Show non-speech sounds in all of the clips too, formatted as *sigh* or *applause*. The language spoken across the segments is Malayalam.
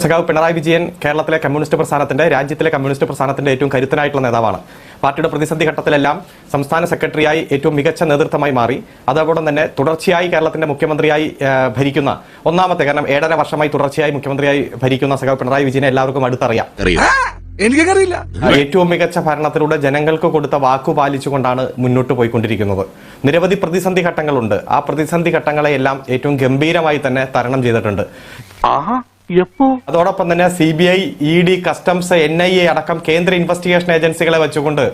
സഖാവ് പിണറായി വിജയൻ കേരളത്തിലെ കമ്മ്യൂണിസ്റ്റ് പ്രസ്ഥാനത്തിന്റെ രാജ്യത്തിലെ കമ്മ്യൂണിസ്റ്റ് പ്രസ്ഥാനത്തിന്റെ ഏറ്റവും കരുത്തനായിട്ടുള്ള നേതാവാണ്. പാർട്ടിയുടെ പ്രതിസന്ധി ഘട്ടത്തിലെല്ലാം സംസ്ഥാന സെക്രട്ടറിയായി ഏറ്റവും മികച്ച നേതൃത്വമായി മാറി. അതോടൊപ്പം തന്നെ തുടർച്ചയായി കേരളത്തിന്റെ മുഖ്യമന്ത്രിയായി ഭരിക്കുന്ന ഒന്നാമത്തെ കാരണം ഏഴര വർഷമായി തുടർച്ചയായി മുഖ്യമന്ത്രിയായി ഭരിക്കുന്ന സഖാവ് പിണറായി വിജയനെ എല്ലാവർക്കും അടുത്തറിയാം. എനിക്കറിയില്ല ഏറ്റവും മികച്ച ഭരണത്തിലൂടെ ജനങ്ങൾക്ക് കൊടുത്ത വാക്കു പാലിച്ചുകൊണ്ടാണ് മുന്നോട്ട് പോയിക്കൊണ്ടിരിക്കുന്നത്. നിരവധി പ്രതിസന്ധി ഘട്ടങ്ങളുണ്ട്. ആ പ്രതിസന്ധി ഘട്ടങ്ങളെയെല്ലാം ഏറ്റവും ഗംഭീരമായി തന്നെ തരണം ചെയ്തിട്ടുണ്ട്. അതോടൊപ്പം തന്നെ C B I E D customs N I A അടക്കം കേന്ദ്ര ഇൻവെസ്റ്റിഗേഷൻ ഏജൻസികളെ വെച്ചുകൊണ്ട്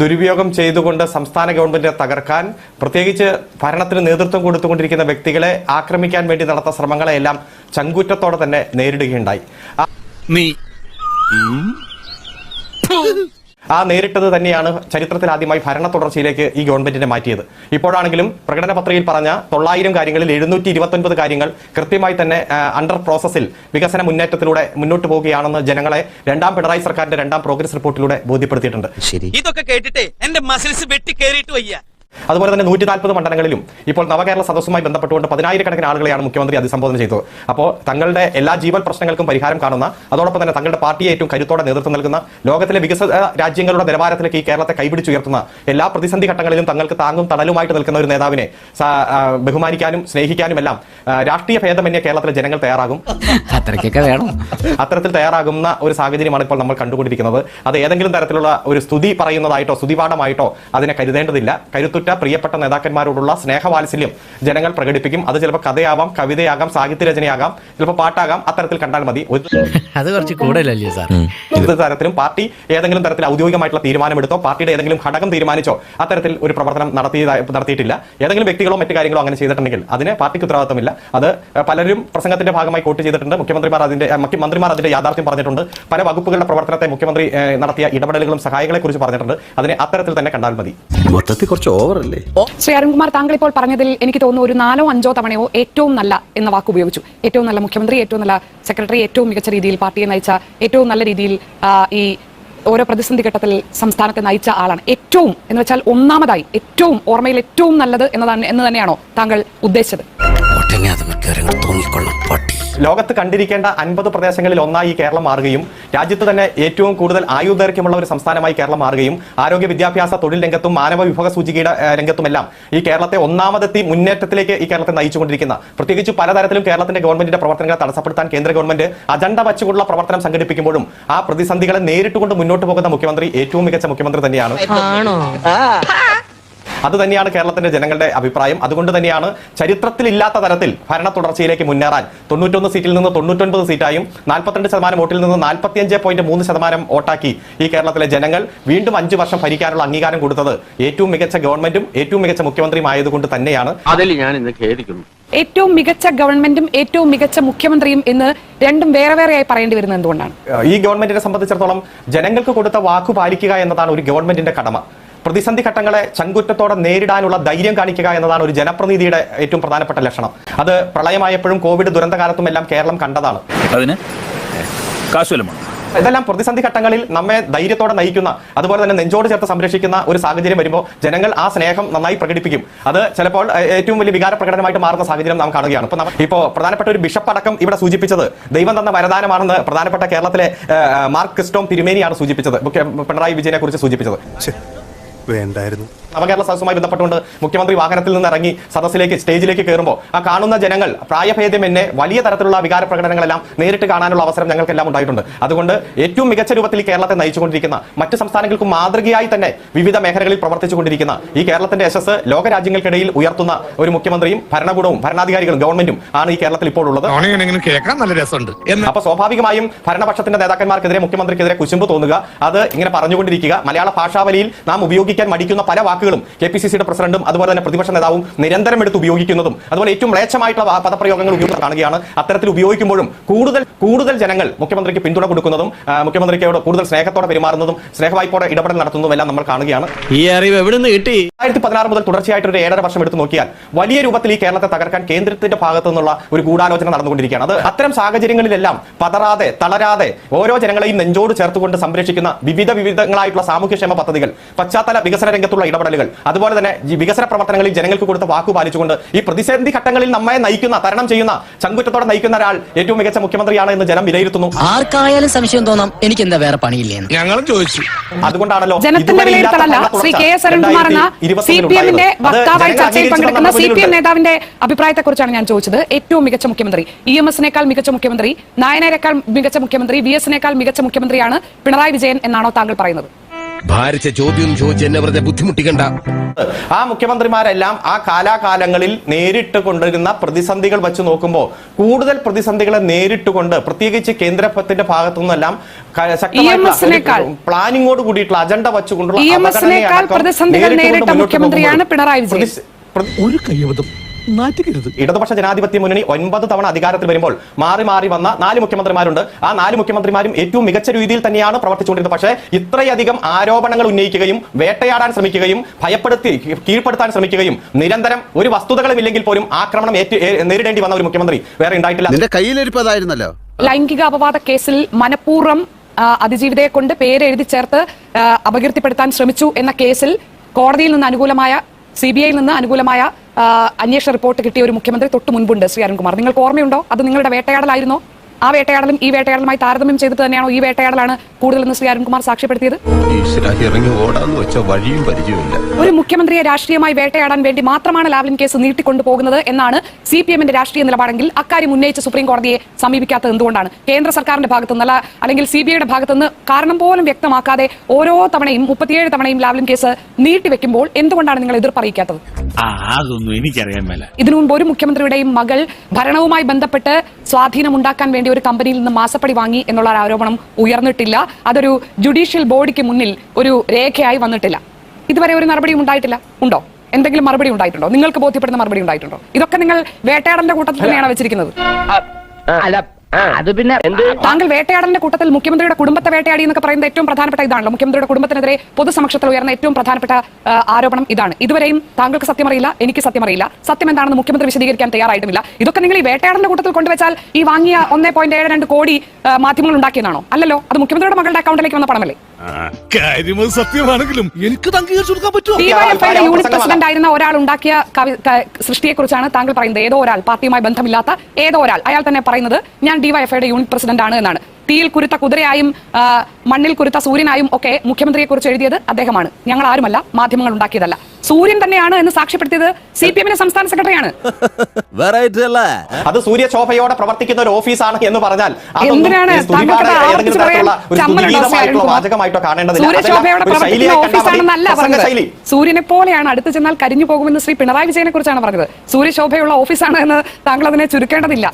ദുരുപയോഗം ചെയ്തുകൊണ്ട് സംസ്ഥാന ഗവൺമെന്റിനെ തകർക്കാൻ പ്രത്യേകിച്ച് ഭരണത്തിന് നേതൃത്വം കൊടുത്തുകൊണ്ടിരിക്കുന്ന വ്യക്തികളെ ആക്രമിക്കാൻ വേണ്ടി നടത്ത ശ്രമങ്ങളെയെല്ലാം ചങ്കൂറ്റത്തോടെ തന്നെ നേരിടുകയുണ്ടായി. നീ ആ നേരിട്ടത് തന്നെയാണ് ചരിത്രത്തിൽ ആദ്യമായി ഭരണ തുടർച്ചയിലേക്ക് ഈ ഗവൺമെന്റിനെ മാറ്റിയത്. ഇപ്പോഴാണെങ്കിലും പ്രകടന പത്രികയിൽ പറഞ്ഞ തൊള്ളായിരം കാര്യങ്ങളിൽ എഴുന്നൂറ്റി ഇരുപത്തൊൻപത് കാര്യങ്ങൾ കൃത്യമായി തന്നെ അണ്ടർ പ്രോസസ്സിൽ വികസന മുന്നേറ്റത്തിലൂടെ മുന്നോട്ട് പോവുകയാണെന്ന് ജനങ്ങളെ രണ്ടാം പിണറായി സർക്കാരിന്റെ രണ്ടാം പ്രോഗ്രസ് റിപ്പോർട്ടിലൂടെ ബോധ്യപ്പെടുത്തിയിട്ടുണ്ട്. ഇതൊക്കെ കേട്ടിട്ട് എന്റെ മസിൽസ് വെട്ടി കയറിയിട്ട് വയ്യ. അതുപോലെ തന്നെ നൂറ്റി നാൽപ്പത് മണ്ഡലങ്ങളിലും ഇപ്പോൾ നവകേരള സദസ്സുമായി ബന്ധപ്പെട്ടുകൊണ്ട് പതിനായിരക്കണക്കിന് ആളുകളെയാണ് മുഖ്യമന്ത്രി അഭിസംബോധന ചെയ്തത്. അപ്പോൾ തങ്ങളുടെ എല്ലാ ജീവൻ പ്രശ്നങ്ങൾക്കും പരിഹാരം കാണുന്ന അതോടൊപ്പം തന്നെ തങ്ങളുടെ പാർട്ടിയെ ഏറ്റവും കരുത്തോടെ നേതൃത്വം നൽകുന്ന ലോകത്തിലെ വികസിത രാജ്യങ്ങളുടെ നിലവാരത്തിലേക്ക് ഈ കേരളത്തെ കൈപിടിച്ചുയർത്തുന്ന എല്ലാ പ്രതിസന്ധി ഘട്ടങ്ങളിലും തങ്ങൾക്ക് താങ്ങും തണലുമായിട്ട് നിൽക്കുന്ന ഒരു നേതാവിനെ ബഹുമാനിക്കാനും സ്നേഹിക്കാനും എല്ലാം രാഷ്ട്രീയ ഭേദമന്യേ കേരളത്തിലെ ജനങ്ങൾ തയ്യാറാകും. അത്രയ്ക്കൊക്കെ വേണം. അത്തരത്തിൽ തയ്യാറാകുന്ന ഒരു സാഹചര്യമാണ് ഇപ്പോൾ നമ്മൾ കണ്ടുകൊണ്ടിരിക്കുന്നത്. അത് ഏതെങ്കിലും തരത്തിലുള്ള ഒരു സ്തുതി പറയുന്നതായിട്ടോ സ്തുതിപാഠമായിട്ടോ അതിനെ കരുതേണ്ടതില്ല. കരുത്തുറ്റ പ്രിയപ്പെട്ട നേതാക്കന്മാരോടുള്ള സ്നേഹവാത്സല്യം ജനങ്ങൾ പ്രകടിപ്പിക്കും. അത് ചിലപ്പോൾ കഥയാവാം കവിതയാകാം സാഹിത്യരചനയാകാം ചിലപ്പോൾ പാട്ടാകാം. അത്തരത്തിൽ കണ്ടാൽ മതി. അത് കുറച്ച് കൂടുതലല്ലേ സാർ? തരത്തിലും പാർട്ടി ഏതെങ്കിലും തരത്തിൽ ഔദ്യോഗികമായിട്ടുള്ള തീരുമാനമെടുത്തോ പാർട്ടിയുടെ ഏതെങ്കിലും ഘടകം തീരുമാനിച്ചോ അത്തരത്തിൽ ഒരു പ്രവർത്തനം നടത്തിയതായി നടത്തിയിട്ടില്ല. ഏതെങ്കിലും വ്യക്തികളോ മറ്റു കാര്യങ്ങളോ അങ്ങനെ ചെയ്തിട്ടുണ്ടെങ്കിൽ അതിന് പാർട്ടിക്ക് ഉത്തരവാദിത്തമില്ല അത് പലരും പ്രസംഗത്തിന്റെ ഭാഗമായി കോട്ട് ചെയ്തിട്ടുണ്ട്. മുഖ്യമന്ത്രിമാർ അതിന്റെ മന്ത്രിമാർ അതിന്റെ യാഥാർത്ഥ്യം പറഞ്ഞിട്ടുണ്ട്. പല വകുപ്പുകളുടെ പ്രവർത്തനത്തെ മുഖ്യമന്ത്രി നടത്തിയ ഇടപെടലുകളും സഹായങ്ങളെ കുറിച്ച് പറഞ്ഞിട്ടുണ്ട്. അതിനെ അത്തരത്തിൽ തന്നെ കണ്ടാൽ മതി. മൊത്തത്തിൽ കുറച്ച് ഓവറല്ലേ ശ്രീ അരുൺകുമാർ താങ്കൾ ഇപ്പോൾ പറഞ്ഞതിൽ എനിക്ക് തോന്നുന്നു ഒരു നാലോ അഞ്ചോ തവണയോ ഏറ്റവും നല്ല എന്ന വാക്ക് ഉപയോഗിച്ചു. ഏറ്റവും നല്ല മുഖ്യമന്ത്രി ഏറ്റവും നല്ല സെക്രട്ടറി ഏറ്റവും മികച്ച രീതിയിൽ പാർട്ടിയെ നയിച്ച ഏറ്റവും നല്ല രീതിയിൽ ഈ ഓരോ പ്രതിസന്ധി ഘട്ടത്തിൽ സംസ്ഥാനത്തെ നയിച്ച ആളാണ്. ഏറ്റവും എന്ന് വെച്ചാൽ ഒന്നാമതായി ഏറ്റവും ഓർമ്മയിൽ ഏറ്റവും നല്ലത് എന്നതാണ് എന്ന് തന്നെയാണോ താങ്കൾ ഉദ്ദേശിച്ചത്? തോന്നിക്കൊള്ളും. ലോകത്ത് കണ്ടിരിക്കേണ്ട അൻപത് പ്രദേശങ്ങളിൽ ഒന്നായി ഈ കേരളം മാറുകയും രാജ്യത്ത് തന്നെ ഏറ്റവും കൂടുതൽ ആയുർദൈർഘ്യമുള്ള ഒരു സംസ്ഥാനമായി കേരളം മാറുകയും ആരോഗ്യ വിദ്യാഭ്യാസ തൊഴിൽ രംഗത്തും മാനവ വിഭവ സൂചികയുടെ രംഗത്തുമെല്ലാം ഈ കേരളത്തെ ഒന്നാമതെത്തി മുന്നേറ്റത്തിലേക്ക് ഈ കേരളത്തെ നയിച്ചുകൊണ്ടിരിക്കുന്ന. പ്രത്യേകിച്ച് പലതരത്തിലും കേരളത്തിന്റെ ഗവൺമെന്റിന്റെ പ്രവർത്തനങ്ങളെ തടസ്സപ്പെടുത്താൻ കേന്ദ്ര ഗവൺമെന്റ് അജണ്ട വച്ചുകൊണ്ടുള്ള പ്രവർത്തനം സംഘടിപ്പിക്കുമ്പോഴും ആ പ്രതിസന്ധികളെ നേരിട്ടുകൊണ്ട് മുന്നോട്ട് പോകുന്ന മുഖ്യമന്ത്രി ഏറ്റവും മികച്ച മുഖ്യമന്ത്രി തന്നെയാണ്. അത് തന്നെയാണ് കേരളത്തിന്റെ ജനങ്ങളുടെ അഭിപ്രായം. അതുകൊണ്ട് തന്നെയാണ് ചരിത്രത്തിലില്ലാത്ത തരത്തിൽ ഭരണ തുടർച്ചയിലേക്ക് മുന്നേറാൻ തൊണ്ണൂറ്റൊന്ന് സീറ്റിൽ നിന്ന് തൊണ്ണൂറ്റൊൻപത് സീറ്റായും നാൽപ്പത്തിരണ്ട് ശതമാനം വോട്ടിൽ നിന്ന് നാൽപ്പത്തിയഞ്ച് പോയിന്റ് മൂന്ന് ശതമാനം വോട്ടാക്കി ഈ കേരളത്തിലെ ജനങ്ങൾ വീണ്ടും അഞ്ചു വർഷം ഭരിക്കാനുള്ള അംഗീകാരം കൊടുത്തത് ഏറ്റവും മികച്ച ഗവൺമെന്റും ഏറ്റവും മികച്ച മുഖ്യമന്ത്രിയും ആയതുകൊണ്ട് തന്നെയാണ്. അതിൽ ഞാൻ ഇന്ന് ഖേദിക്കുന്നു. ഏറ്റവും മികച്ച ഗവൺമെന്റും ഏറ്റവും മികച്ച മുഖ്യമന്ത്രിയും എന്ന് രണ്ടും വേറെ വേറെയായി പറയേണ്ടി വരുന്നത് എന്തുകൊണ്ടാണ്? ഈ ഗവൺമെന്റിനെ സംബന്ധിച്ചിടത്തോളം ജനങ്ങൾക്ക് കൊടുത്ത വാക്കു പാലിക്കുക എന്നതാണ് ഒരു ഗവൺമെന്റിന്റെ കടമ. പ്രതിസന്ധി ഘട്ടങ്ങളെ ചങ്കുറ്റത്തോടെ നേരിടാനുള്ള ധൈര്യം കാണിക്കുക എന്നതാണ് ഒരു ജനപ്രതിനിധിയുടെ ഏറ്റവും പ്രധാനപ്പെട്ട ലക്ഷണം. അത് പ്രളയമായപ്പോഴും കോവിഡ് ദുരന്തകാലത്തും എല്ലാം കേരളം കണ്ടതാണ്. അതിന് കാശുവല്ലമാണ് ഇതെല്ലാം പ്രതിസന്ധി ഘട്ടങ്ങളിൽ നമ്മെ ധൈര്യത്തോടെ നയിക്കുന്ന അതുപോലെ തന്നെ നെഞ്ചോട് ചേർത്ത് സംരക്ഷിക്കുന്ന ഒരു സാഹചര്യം വരുമ്പോൾ ജനങ്ങൾ ആ സ്നേഹം നന്നായി പ്രകടിപ്പിക്കും. അത് ചിലപ്പോൾ ഏറ്റവും വലിയ വികാര പ്രകടനമായിട്ട് മാറുന്ന സാഹചര്യം നാം കാണുകയാണ്. ഇപ്പൊ ഇപ്പോൾ ഇപ്പോ പ്രധാനപ്പെട്ട ഒരു ബിഷപ്പ് അടക്കം ഇവിടെ സൂചിപ്പിച്ചത് ദൈവം തന്ന വരദാനമാണെന്ന് പ്രധാനപ്പെട്ട കേരളത്തിലെ മാർക്ക് ക്രിസ്റ്റോം തിരുമേനിയാണ് സൂചിപ്പിച്ചത്. പിണറായി വിജയനെ കുറിച്ച് സൂചിപ്പിച്ചത്. വേണ്ടായിരുന്നു. നവകേരള സദസ്സുമായി ബന്ധപ്പെട്ടുകൊണ്ട് മുഖ്യമന്ത്രി വാഹനത്തിൽ നിന്ന് ഇറങ്ങി സദസ്സിലേക്ക് സ്റ്റേജിലേക്ക് കയറുമ്പോൾ ആ കാണുന്ന ജനങ്ങൾ പ്രായഭേദം എന്നെ വലിയ തരത്തിലുള്ള വികാര പ്രകടനങ്ങളെല്ലാം നേരിട്ട് കാണാനുള്ള അവസരം ഞങ്ങൾക്കെല്ലാം ഉണ്ടായിട്ടുണ്ട്. അതുകൊണ്ട് ഏറ്റവും മികച്ച രൂപത്തിൽ കേരളത്തെ നയിച്ചുകൊണ്ടിരിക്കുന്ന മറ്റ് സംസ്ഥാനങ്ങൾക്ക് മാതൃകയായി തന്നെ വിവിധ മേഖലകളിൽ പ്രവർത്തിച്ചുകൊണ്ടിരിക്കുന്ന ഈ കേരളത്തിന്റെ യശസ് ലോകരാജ്യങ്ങൾക്കിടയിൽ ഉയർത്തുന്ന ഒരു മുഖ്യമന്ത്രിയും ഭരണകൂടവും ഭരണാധികാരികളും ഗവൺമെന്റും ആണ് ഈ കേരളത്തിൽ ഇപ്പോൾ ഉള്ളത്. കേൾക്കാൻ നല്ല രസമുണ്ട്. എന്ന് അപ്പൊ സ്വാഭാവികമായും ഭരണപക്ഷത്തിന്റെ നേതാക്കന്മാർക്കെതിരെ മുഖ്യമന്ത്രിക്കെതിരെ കുശുമ്പ് തോന്നുക. അത് ഇങ്ങനെ പറഞ്ഞുകൊണ്ടിരിക്കുക. മലയാള ഭാഷാവലിയിൽ നാം ഉപയോഗിക്കാൻ മടിക്കുന്ന പല വാക്കുകളും കെ പി സി സിയുടെ പ്രസിഡന്റും അതുപോലെ തന്നെ പ്രതിപക്ഷ നേതാവും നിരന്തരം എടുത്ത് ഉപയോഗിക്കുന്നതും അതുപോലെ ഏറ്റവും മ്ലേച്ഛമായിട്ടുള്ള പദപ്രയോഗങ്ങൾ ഉപയോഗിക്കുന്നത് കാണുകയാണ്. അത്തരത്തിൽ ഉപയോഗിക്കുമ്പോഴും കൂടുതൽ കൂടുതൽ ജനങ്ങൾ മുഖ്യമന്ത്രിക്ക് പിന്തുണ കൊടുക്കുന്നതും മുഖ്യമന്ത്രിക്കോട് കൂടുതൽ സ്നേഹത്തോടെ പെരുമാറുന്നതും സ്നേഹവായ്പോടെ ഇടപെടൽ നടത്തുന്നതും എല്ലാം നമ്മൾ കാണുകയാണ്. ഈ അറിവ് എവിടെ നിന്ന് കിട്ടി? രണ്ടായിരത്തി പതിനാറ് മുതൽ തുടർച്ചയായിട്ട് ഒരു ഏഴര വർഷം എടുത്തു നോക്കിയാൽ വലിയ രൂപത്തിൽ ഈ കേരളത്തെ തകർക്കാൻ കേന്ദ്രത്തിന്റെ ഭാഗത്തു നിന്നുള്ള ഒരു ഗൂഢാലോചന നടന്നുകൊണ്ടിരിക്കുകയാണ്. അത് അത്തരം സാഹചര്യങ്ങളിലെല്ലാം പതറാതെ തളരാതെ ഓരോ ജനങ്ങളെയും നെഞ്ചോട് ചേർത്തുകൊണ്ട് സംരക്ഷിക്കുന്ന വിവിധ വിവിധങ്ങളായിട്ടുള്ള സാമൂഹ്യക്ഷേമ പദ്ധതികൾ പശ്ചാത്തല വികസന രംഗത്തുള്ള ഇടപെടലുകൾ. അതുപോലെ തന്നെ വികസന പ്രവർത്തനങ്ങളിൽ ജനങ്ങൾക്ക് കൊടുത്ത വാക്കു പാലിച്ചുകൊണ്ട് ഈ പ്രതിസന്ധി ഘട്ടങ്ങളിൽ നമ്മെ നയിക്കുന്ന തരണം ചെയ്യുന്ന ചങ്കുറ്റത്തോടെ നയിക്കുന്ന ഒരാൾ ഏറ്റവും മികച്ച മുഖ്യമന്ത്രിയാണ് എന്ന് ജനം വിലയിരുത്തുന്നു. ആർക്കായാലും സംശയം തോന്നാം എനിക്ക് എന്താ വേറെ പണിയില്ലേ ഞങ്ങളും ചോദിച്ചു. അതുകൊണ്ടാണല്ലോ ജനത്തിന്റെ വിലയിരുത്തലല്ല. ശ്രീ കെ എസ് അരുൺകുമാർ എന്ന 2021 സി പി എമ്മിന്റെ വക്താവായി ചർച്ചയിൽ അംഗീകരിച്ചു പങ്കെടുക്കുന്ന സി പി എം നേതാവിന്റെ അഭിപ്രായത്തെക്കുറിച്ചാണ് ഞാൻ ചോദിച്ചത്. ഏറ്റവും മികച്ച മുഖ്യമന്ത്രി. ഇ എം എസിനേക്കാൾ മികച്ച മുഖ്യമന്ത്രി നായനേക്കാൾ മികച്ച മുഖ്യമന്ത്രി വി എസിനേക്കാൾ മികച്ച മുഖ്യമന്ത്രിയാണ് പിണറായി വിജയൻ എന്നാണോ താങ്കൾ പറയുന്നത്? ഭാരിച്ച ചോദ്യം ചോദിച്ച് എന്നെ വെറുതെ ബുദ്ധിമുട്ടിക്കണ്ട. ആ മുഖ്യമന്ത്രിമാരെല്ലാം ആ കാലാകാലങ്ങളിൽ നേരിട്ട് കൊണ്ടിരുന്ന പ്രതിസന്ധികൾ വെച്ച് നോക്കുമ്പോൾ കൂടുതൽ പ്രതിസന്ധികളെ നേരിട്ടുകൊണ്ട് പ്രത്യേകിച്ച് കേന്ദ്രത്തിന്റെ ഭാഗത്തു നിന്നെല്ലാം ശക്തമായിട്ടുള്ള പ്ലാനിങ്ങോട് കൂടിയിട്ടുള്ള അജണ്ട വെച്ചുകൊണ്ടുള്ള പ്രതിസന്ധികൾ നേരിട്ട മുഖ്യമന്ത്രിയാണ് പിണറായി വിജയൻ. ഒരു കയ്യബദ്ധം നാറ്റുകരുത് ഇടതുപക്ഷ ജനാധിപത്യ മുന്നണി ഒൻപത് തവണ അധികാരത്തിൽ വരുമ്പോൾ മാറി മാറി വന്ന നാല് മുഖ്യമന്ത്രിമാരുണ്ട്. ആ നാല് മുഖ്യമന്ത്രിമാരും ഏറ്റവും മികച്ച രീതിയിൽ തന്നെയാണ് പ്രവർത്തിച്ചുകൊണ്ടിരുന്നത്. പക്ഷേ ഇത്രയധികം ആരോപണങ്ങൾ ഉന്നയിക്കുകയും വേട്ടയാടാൻ ശ്രമിക്കുകയും ഭയപ്പെടുത്തി കീഴ്പ്പെടുത്താൻ ശ്രമിക്കുകയും നിരന്തരം ഒരു വസ്തുതകളും ഇല്ലെങ്കിൽ പോലും ആക്രമണം നേരിടേണ്ടി വന്ന ഒരു മുഖ്യമന്ത്രി വേറെ ഉണ്ടായിട്ടില്ല. കയ്യിലിരിപ്പതായിരുന്നല്ലോ. ലൈംഗിക അപവാദ കേസിൽ മനഃപൂർവം അതിജീവിതയെ കൊണ്ട് പേരെഴുതി എഴുതി ചേർത്ത് അപകീർത്തിപ്പെടുത്താൻ ശ്രമിച്ചു എന്ന കേസിൽ കോടതിയിൽ നിന്ന് അനുകൂലമായ സി ബി ഐയിൽ നിന്ന് അനുകൂലമായ അന്വേഷണ റിപ്പോർട്ട് കിട്ടിയ ഒരു മുഖ്യമന്ത്രി തൊട്ട് മുൻപുണ്ട് ശ്രീ അരുൺകുമാർ. നിങ്ങൾക്ക് ഓർമ്മയുണ്ടോ? അത് നിങ്ങളുടെ വേട്ടയാടലായിരുന്നോ? ആ വേട്ടയാടലും ഈ വേട്ടയാടലുമായി താരതമ്യം ചെയ്തിട്ട് തന്നെയാണോ ഈ വേട്ടയാടലാണ് കൂടുതലെന്ന് ശ്രീ അരുൺകുമാർ സാക്ഷ്യപ്പെടുത്തിയത്? ഒരു മുഖ്യമന്ത്രിയെ രാഷ്ട്രീയമായി വേട്ടയാടാൻ വേണ്ടി മാത്രമാണ് ലാവ്ലിൻ കേസ് നീട്ടിക്കൊണ്ടുപോകുന്നത് എന്നാണ് സി പി എമ്മിന്റെ രാഷ്ട്രീയ നിലപാടെങ്കിൽ അക്കാര്യം ഉന്നയിച്ച് സുപ്രീം കോടതിയെ സമീപിക്കാത്തത് എന്തുകൊണ്ടാണ്? കേന്ദ്ര സർക്കാരിന്റെ ഭാഗത്തുനിന്ന് അല്ല അല്ലെങ്കിൽ സി ബി ഐയുടെ ഭാഗത്തുനിന്ന് കാരണം പോലും വ്യക്തമാക്കാതെ ഓരോ തവണയും മുപ്പത്തിയേഴ് തവണയും ലാവ്ലിൻ കേസ് നീട്ടിവെക്കുമ്പോൾ എന്തുകൊണ്ടാണ് നിങ്ങൾ എതിർപ്പറിയിക്കാത്തത്? അതൊന്നും എനിക്കറിയാൻ മേല. ഇതിനു മുമ്പ് ഒരു മുഖ്യമന്ത്രിയുടെയും മകൾ ഭരണവുമായി ബന്ധപ്പെട്ട് സ്വാധീനമുണ്ടാക്കാൻ വേണ്ടി ഒരു കമ്പനിയിൽ നിന്ന് മാസപ്പടി വാങ്ങി എന്നുള്ള ആരോപണം ഉയർന്നിട്ടില്ല. അതൊരു ജുഡീഷ്യൽ ബോഡിക്ക് മുന്നിൽ ഒരു രേഖയായി വന്നിട്ടില്ല. ഇതുവരെ ഒരു നടപടിയും ഉണ്ടായിട്ടില്ല. ഉണ്ടോ? എന്തെങ്കിലും മറുപടി ഉണ്ടായിട്ടുണ്ടോ? നിങ്ങൾക്ക് ബോധ്യപ്പെടുന്ന മറുപടി ഉണ്ടായിട്ടുണ്ടോ? ഇതൊക്കെ നിങ്ങൾ വേട്ടയാടന്റെ കൂട്ടത്തിൽ തന്നെയാണ് വെച്ചിരിക്കുന്നത്? അല്ല അത് പിന്നെ താങ്കൾ വേട്ടയാടലിന്റെ കൂട്ടത്തിൽ മുഖ്യമന്ത്രിയുടെ കുടുംബത്തെ വേട്ടയാടി എന്നൊക്കെ പറയുന്നത് ഏറ്റവും പ്രധാനപ്പെട്ട ഇതാണല്ലോ. മുഖ്യമന്ത്രിയുടെ കുടുംബത്തിനെതിരെ പൊതുസമക്ഷത്തിൽ ഉയർന്ന ഏറ്റവും പ്രധാനപ്പെട്ട ആരോപണം ഇതാണ്. ഇതുവരെയും താങ്കൾക്ക് സത്യമറിയില്ല എനിക്ക് സത്യമറിയില്ല സത്യം എന്താണെന്ന് മുഖ്യമന്ത്രി വിശദീകരിക്കാൻ തയ്യാറായിട്ടില്ല. ഇതൊക്കെ നിങ്ങൾ ഈ വേട്ടയാടലിന്റെ കൂട്ടത്തിൽ കൊണ്ടുവച്ചാൽ ഈ വാങ്ങിയ ഒന്നേ പോയിന്റ് ഏഴ് രണ്ട് കോടി മാധ്യമങ്ങൾ ഉണ്ടാക്കിയതാണോ? അല്ലല്ലോ അത് മുഖ്യമന്ത്രിയുടെ മകളുടെ അക്കൗണ്ടിലേക്ക് വന്ന പണമല്ലേ? കാര്യം സത്യമാണെങ്കിലും എനിക്ക് അംഗീകരിച്ചു കൊടുക്കാൻ പറ്റുമോ? ഡിവൈഎഫ്ഐയുടെ യൂണിറ്റ് പ്രസിഡന്റ് ആയിരുന്ന ഒരാൾ ഉണ്ടാക്കിയ സൃഷ്ടിയെ കുറിച്ചാണ് സൃഷ്ടിയെക്കുറിച്ചാണ് താങ്കൾ പറയുന്നത്. ഏതോ ഒരാൾ പാർട്ടിയുമായി ബന്ധമില്ലാത്ത ഏതോ ഒരാൾ. അയാൾ തന്നെ പറയുന്നത് ഞാൻ ഡിവൈഎഫ്ഐയുടെ യൂണിറ്റ് പ്രസിഡന്റ് ആണ് എന്നാണ്. തീയിൽ കുരുത്ത കുതിരയായും മണ്ണിൽ കുരുത്ത സൂര്യനായും ഒക്കെ മുഖ്യമന്ത്രിയെ കുറിച്ച് എഴുതിയത് അദ്ദേഹമാണ്. ഞങ്ങൾ ആരുമല്ല മാധ്യമങ്ങൾ ഉണ്ടാക്കിയതല്ല. സൂര്യൻ തന്നെയാണ് എന്ന് സാക്ഷ്യപ്പെടുത്തിയത് സി പി എമ്മിന്റെ സംസ്ഥാന സെക്രട്ടറിയാണ്. *laughs* അത് സൂര്യശോഭയോടെ പ്രവർത്തിക്കുന്ന ഒരു ഓഫീസാണ് എന്ന് പറഞ്ഞാൽ എന്തിനാണ് സൂര്യശോഭയോടെ പ്രവർത്തിക്കുന്ന. ഓഫീസാണെന്നല്ല പറഞ്ഞത്. സൂര്യനെ പോലെയാണ് അടുത്ത് ചെന്നാൽ കരിഞ്ഞു പോകുമെന്ന് ശ്രീ പിണറായി വിജയനെ കുറിച്ചാണ് പറഞ്ഞത്. സൂര്യശോഭയുള്ള ഓഫീസാണ് എന്ന് താങ്കൾ അതിനെ ചുരുക്കേണ്ടതില്ല.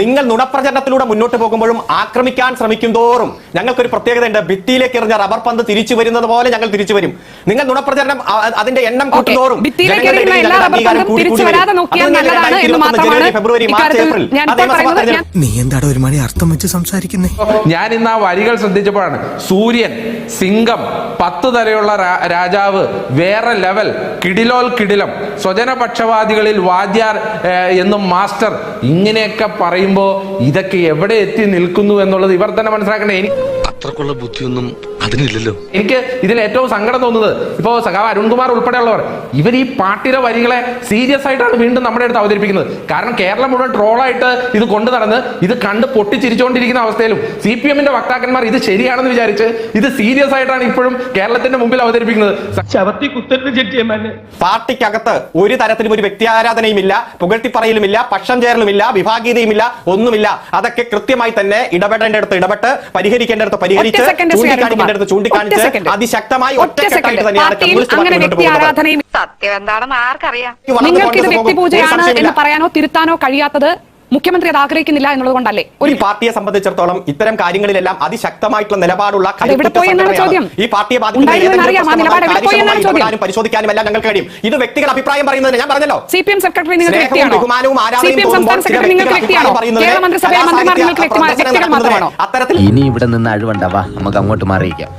നിങ്ങൾ നുണപ്രചരണത്തിലൂടെ മുന്നോട്ട് പോകുമ്പോഴും ആക്രമിക്കാൻ ശ്രമിക്കും തോറും ഞങ്ങൾക്കൊരു പ്രത്യേകതയുണ്ട്. ഭിത്തിയിലേക്ക് എറിഞ്ഞ റബ്ബർ പന്ത് തിരിച്ചു വരുന്നത് പോലെ ഞങ്ങൾ തിരിച്ചു വരും. നിങ്ങൾ നുണപ്രചരണം അതിന്റെ എണ്ണം കൂട്ടുന്നോറും കൂട്ടുന്തോറും ഭിത്തിയിലേക്ക് ജനങ്ങളുടെ എറിയുന്ന ഇടയിൽ എല്ലാ ഞങ്ങളുടെ റബ്ബർ അംഗീകാരം പന്തും കൂടി തിരിച്ചു കൂടി വരും. വരാതെ നോക്കിയാൽ നല്ലതാണ് എന്ന് 2021 മാത്രമാണ് ജനുവരി, ഫെബ്രുവരി മാർച്ച് ഏപ്രിൽ. നീ ഒരു മണി അർത്ഥം വെച്ച് സംസാരിക്കുന്നേ? ഞാൻ ഇന്ന് ആ വരികൾ ശ്രദ്ധിച്ചപ്പോഴാണ്. സൂര്യൻ സിംഗം പത്ത് തലയുള്ള രാ- രാജാവ് വേറെ ലെവൽ കിടിലോൽ കിടിലം സ്വജനപക്ഷപാതികളിൽ വാദ്യാർ എന്നും മാസ്റ്റർ ഇങ്ങനെയൊക്കെ പറയുമ്പോ ഇതൊക്കെ എവിടെ എത്തി നിൽക്കുന്നു എന്നുള്ളത് ഇവർ തന്നെ മനസ്സിലാക്കണേ എനിക്ക് അത്രക്കുള്ള ബുദ്ധിയൊന്നും അതിനില്ലല്ലോ. എനിക്ക് ഇതിൽ ഏറ്റവും സങ്കടം തോന്നുന്നത് ഇപ്പോ സഖാവ് അരുൺകുമാർ ഉൾപ്പെടെയുള്ളവർ ഇവർ ഈ പാട്ടിലെ വരികളെ സീരിയസ് ആയിട്ടാണ് വീണ്ടും നമ്മുടെ അടുത്ത് അവതരിപ്പിക്കുന്നത്. കാരണം കേരളം മുഴുവൻ ട്രോളായിട്ട് ഇത് കൊണ്ടു നടന്ന് ഇത് കണ്ട് പൊട്ടിച്ചിരിച്ചുകൊണ്ടിരിക്കുന്ന അവസ്ഥയിലും സി പി എമ്മിന്റെ വക്താക്കന്മാർ ഇത് ശരിയാണെന്ന് വിചാരിച്ച് ഇത് സീരിയസ് ആയിട്ടാണ് ഇപ്പോഴും കേരളത്തിന്റെ മുമ്പിൽ അവതരിപ്പിക്കുന്നത്. പാർട്ടിക്കകത്ത് ഒരു തരത്തിലും ഒരു വ്യക്തി ആരാധനയുമില്ല പുകഴ്ത്തിപ്പറയലുമില്ല പക്ഷം ചേരലുമില്ല വിഭാഗീയതയുമില്ല ഒന്നുമില്ല. അതൊക്കെ കൃത്യമായി തന്നെ ഇടപെടേണ്ടടുത്ത് ഇടപെട്ട് പരിഹരിക്കേണ്ടടുത്ത് പരിഹരിച്ച് സെക്കൻഡ് അടുത്ത് ചൂണ്ടിക്കാണിച്ച് അതിശക്തമായി ഒറ്റ ഒറ്റക്കെട്ടായിട്ട് തന്നെയാണ് സത്യം എന്താണെന്ന് ആർക്കറിയാം. നിങ്ങൾക്ക് ഇത് വ്യക്തി പൂജയാണ് വ്യക്തിപൂജയാണ് എന്ന് പറയാനോ തിരുത്താനോ കഴിയാത്തത് മുഖ്യമന്ത്രി അത് ആഗ്രഹിക്കുന്നില്ല എന്നുള്ളത് കൊണ്ടല്ലേ? ഒരു പാർട്ടിയെ സംബന്ധിച്ചിടത്തോളം ഇത്തരം കാര്യങ്ങളിലെല്ലാം അതിശക്തമായിട്ടുള്ള നിലപാടുള്ള? ഈ പാർട്ടിയെ ബാധിക്കുന്ന പരിശോധിക്കാനും എല്ലാം ഞങ്ങൾക്ക് കഴിയും. ഇത് വ്യക്തികൾ അഭിപ്രായം പറയുന്നത് ഞാൻ പറഞ്ഞല്ലോ. സി പി എം സെക്രട്ടറി നിങ്ങൾക്ക് വ്യക്തിയാണോ? അത്തരത്തിൽ ഇനി ഇവിടെ നിന്ന് അഴിവുണ്ടാവാ നമുക്ക് അങ്ങോട്ട് മാറിയിക്കാം